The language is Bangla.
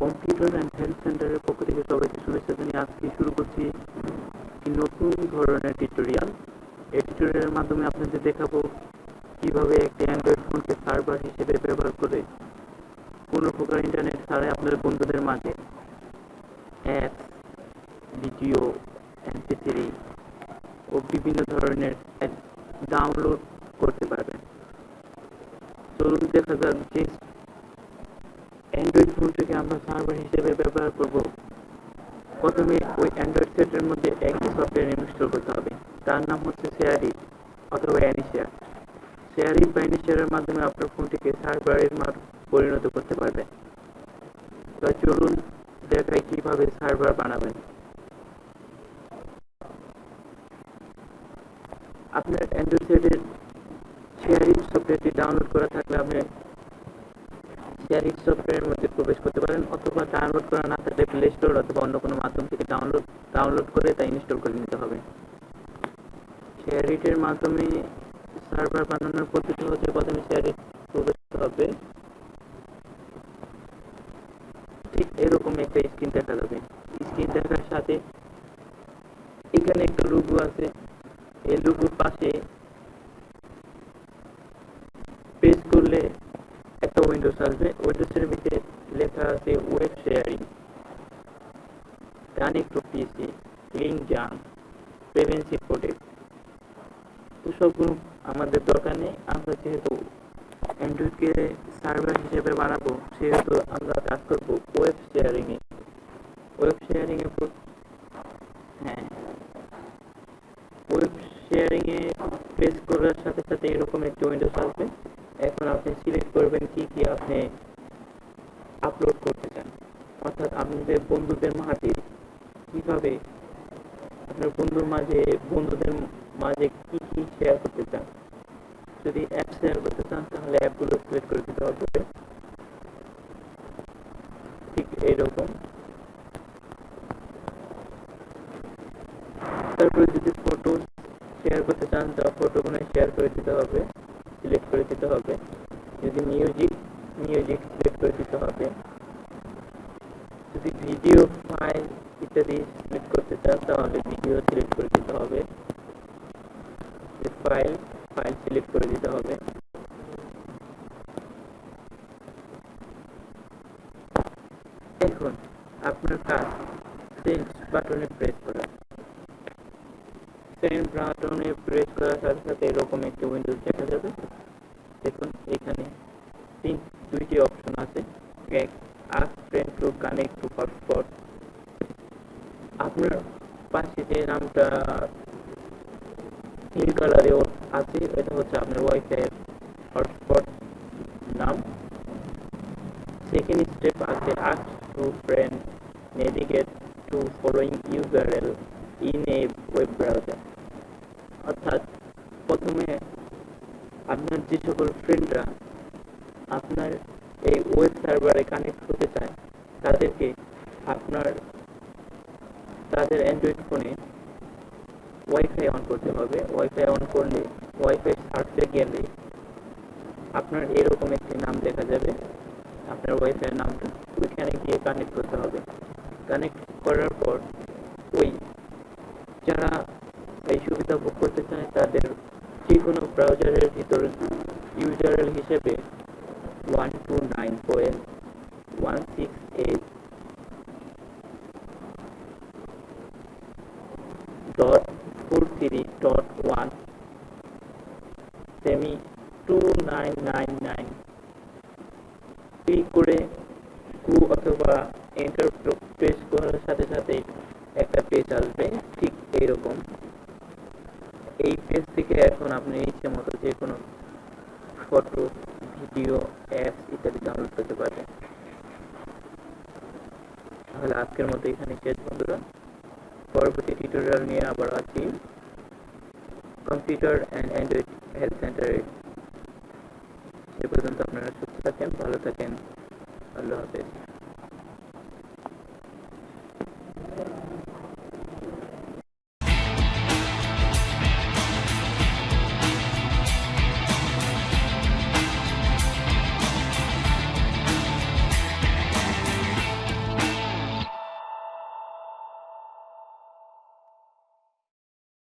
কম্পিউটার অ্যান্ড হেলথ সেন্টারের পক্ষ থেকে সবাইকে শুভেচ্ছা জানিয়ে আজকে শুরু করছি একটি নতুন ধরনের টিউটোরিয়াল এই টিউটোরিয়ালের মাধ্যমে আপনাদের দেখাবো কীভাবে একটি অ্যান্ড্রয়েড ফোনকে সার্ভার হিসেবে ব্যবহার করে কোনো প্রকার ইন্টারনেট ছাড়াই আপনার বন্ধুদের মাঝে অ্যাপ ভিডিও অ্যান্টিসিরি ও বিভিন্ন ধরনের ডাউনলোড করতে পারবেন। চলুন দেখা যাক যে আমরা সার্ভার হিসেবে ব্যবহার করব। প্রথমে ওই অ্যান্ড্রয়েড সেটের মধ্যে একটি সফটওয়্যার ইনস্টল করতে হবে। তার নাম হচ্ছে শেয়ারি অথবা অ্যানিশিয়ার শেয়ারি বা অ্যানিশিয়ারের মাধ্যমে আপনার ফোনটিকে সার্ভারের পরিণত করতে পারবেন এবার চলুন দেখাই কীভাবে সার্ভার বানাবেন। আপনার অ্যান্ড্রয়েড সেটের শেয়ারিং সফটওয়্যারটি ডাউনলোড করা থাকলে আপনি শেয়ারিং সফটওয়্যারের মধ্যে প্রবেশ করতে পারেন অথবা ডাউনলোড করা না থাকলে প্লে স্টোর অথবা অন্য কোনো মাধ্যম থেকে ডাউনলোড ডাউনলোড করে তা ইনস্টল করে নিতে হবে। শেয়ারিটের মাধ্যমে সার্ভার বানানোর পদ্ধতি হচ্ছে প্রথমে শেয়ারিট প্রবেশ হবে। ঠিক এরকম একটা স্ক্রিন দেখা যাবে। স্ক্রিন দেখার সাথে এখানে একটা লুগো আছে। এই লুগোর পাশে প্রেস করলে একটা উইন্ডোজ আসবে উইন্ডোজের ভিতরে লেখা আছে web sharing connect to PC link জাম প্রেভেন্সি প্রোটেক্ট তো সবগুলো আমাদের দরকার নেই, আমরা যেহেতু অ্যান্ড্রয়েডকে সার্ভার হিসেবে বানাবো, সেহেতু আমরা কাজ করব ওয়েব শেয়ারিংয়ে ওয়েব শেয়ারিংয়ে হ্যাঁ। ওয়েব শেয়ারিংয়ে প্রেস করার সাথে সাথে এরকম একটি উইন্ডোজ আসবে। এখন আপনি সিলেক্ট করবেন কি কি আপনি আপলোড করতে চান। অর্থাৎ আপনাদের বন্ধুদের মাঝে কীভাবে আপনার বন্ধুর মাঝে, বন্ধুদের মাঝে কি কি শেয়ার করতে চান। যদি অ্যাপ শেয়ার করতে চান, তাহলে অ্যাপগুলো সিলেক্ট করে দিতে হবে। ঠিক এইরকম তারপরে যদি ফটো শেয়ার করতে চান তা ফটোগুলো শেয়ার করে দিতে হবে। সিলেক্ট করে দিতে হবে। যদি মিউজিক মিউজিক সিলেক্ট করে দিতে হবে। যদি ভিডিও ফাইল ইত্যাদি সিলেক্ট করতে চান, তাহলে ভিডিও সিলেক্ট করে দিতে হবে। ফাইল ফাইল সিলেক্ট করে দিতে হবে। এখন আপনার কাজ সেন্ড বাটনে প্রেস করা। সেন্ড বাটনে প্রেস করার সাথে সাথে এরকম একটি উইন্ডোজ দেখা যাবে। দেখুন, এখানে তিন, দুইটি অপশন আছে। এক ask friend to connect to hotspot আপনার পাশে যে নামটা নীল কালারে আছে, এটা হচ্ছে আপনার ওয়াইফাই হটস্পট নাম। সেকেন্ড স্টেপ আছে ask to friend navigate to following URL in a web browser অর্থাৎ প্রথমে আপনার যে সকল ফ্রেন্ডরা আপনার এই ওয়েব সার্ভারে কানেক্ট হতে চায়, তাদেরকে আপনার, তাদের অ্যান্ড্রয়েড ফোনে ওয়াইফাই অন করতে হবে। ওয়াইফাই অন করলে ওয়াইফাই সার্চে গেলে আপনার এরকম একটি নাম দেখা যাবে। আপনার ওয়াইফাই নামটা। ওইখানে গিয়ে কানেক্ট করতে হবে। কানেক্ট করার পর ওই যারা এই সুবিধা ভোগ করতে চায়, তাদের যে কোনো ব্রাউজারের ভিতরে ইউজারের হিসেবে one two nine point one six eight dot four three dot one semi two করে কু অথবা এন্টার প্রেস সাথে সাথে একটা পেজ আসবে, ঠিক এইরকম। এই পেজ থেকে এখন আপনি ইচ্ছে মতো যে ফটো ভিডিও অ্যাপস ইত্যাদি ডাউনলোড করতে পারবেন। তাহলে আজকের মতো এখানে শেষ, বন্ধুরা। পরবর্তী টিউটোরিয়াল নিয়ে আবার আছি কম্পিউটার অ্যান্ড অ্যান্ড্রয়েড হেলথ সেন্টারে সে পর্যন্ত আপনারা সুস্থ থাকেন, ভালো থাকেন। আল্লাহ হাফেজ।